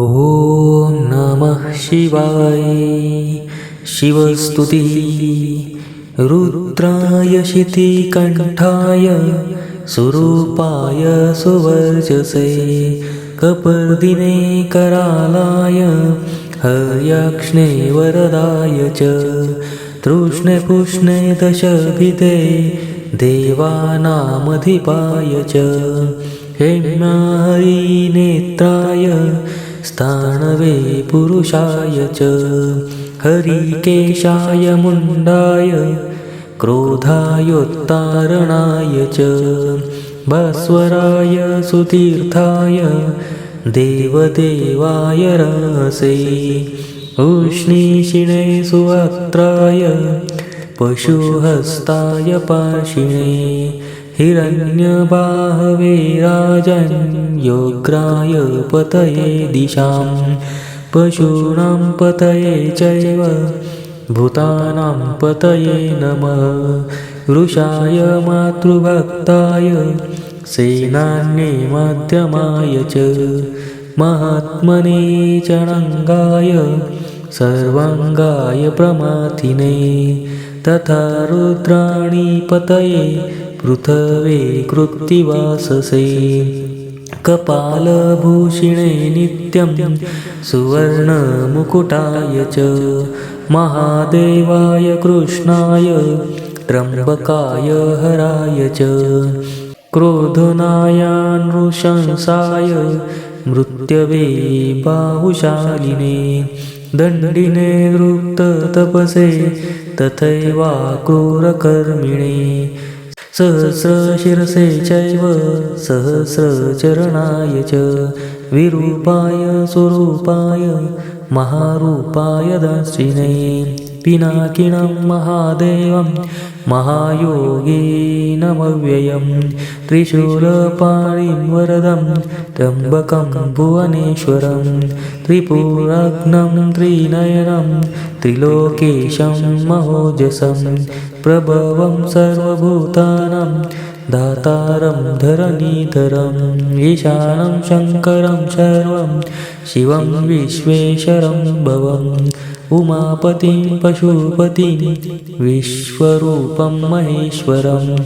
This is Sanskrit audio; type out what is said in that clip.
ॐ नमः शिवाय। शिवस्तुतिः। रुद्राय शितिकण्ठाय सुरूपाय सुवर्चसे कपर्दिने करालाय। हर्यक्ष्णे वरदाय च। तृष्णे दशभिते। देवानामधिपाय च। हेम्याहरिनेत्राय स्थाणवे पुरुषाय च हरिकेशाय मुण्डाय क्रोधायोत्तारणाय च भास्वराय सुतीर्थाय देवदेवाय रसे उष्णीषिणे सुवक्त्राय पशुहस्ताय पार्षिणे हिरण्यबाहवे राजन् योग्राय पतये दिशां पशूनां पतये चैव भूतानां पतये नमः। वृषाय मातृभक्ताय सेनान्ये माध्यमाय च। महात्मने चणङ्गाय सर्वाङ्गाय प्रमाथिने। तथा रुद्राणि पतये पृथवे कृत्तिवाससे। कपालभूषिणे नित्यं सुवर्णमुकुटाय च। महादेवाय कृष्णाय त्र्यम्बकाय हराय च। क्रोधनायानृशंसाय मृत्यवे बाहुशालिने। दण्डिने नृप्ततपसे तथैवाक्रूरकर्मिणे। सहस्रशिरसे चैव सहस्रचरणाय च विरूपाय स्वरूपाय महारूपाय दर्शिने। पिनाकिनं महादेवं महायोगीनमव्ययं त्रिशूलपाणिं वरदं त्र्यम्बकं भुवनेश्वरं। त्रिपुराग्नं त्रिनयनं त्रिलोकेशं महोजसं। प्रभवं सर्वभूतानां दातारं धरणीधरम् ईशानं शङ्करं सर्वं शिवं विश्वेश्वरं भवम् उमापतिं पशुपतिं विश्वरूपं महेश्वरम्